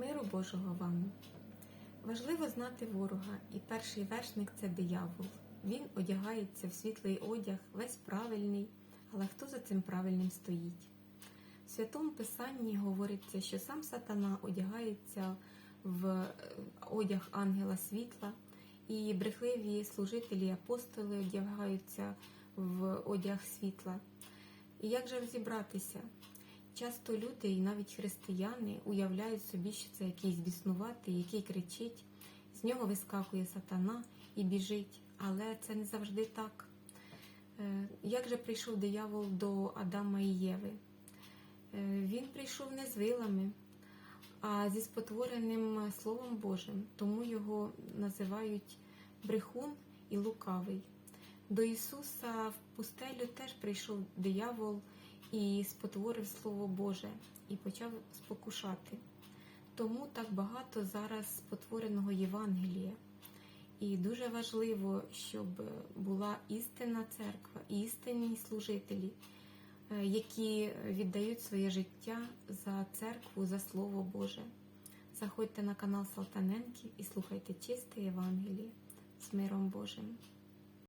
Миру Божого вам. Важливо знати ворога, і перший вершник це диявол. Він одягається в світлий одяг, весь правильний, але хто за цим правильним стоїть? В Святому Писанні говориться, що сам сатана одягається в е, одяг ангела світла, і брехливі служителі і апостоли одягаються в одяг світла. І як же розібратися? Часто люди, і навіть християни, уявляють собі, що це якийсь біснуватий, який кричить, з нього вискакує сатана і біжить, але це не завжди так. Е, Як же прийшов диявол до Адама і Єви? Е, Він прийшов не з вилами, а зі спотвореним Словом Божим, тому його називають брехун і лукавий. До Ісуса в пустелю теж прийшов диявол і спотворив Слово Боже і почав спокушати. Тому так багато зараз спотвореного Євангелія. І дуже важливо, щоб була істинна церква, істинні служителі, е, які віддають своє життя за церкву, за Слово Боже. Заходьте на канал Салтаненків і слухайте чисте Євангеліє з миром Божим.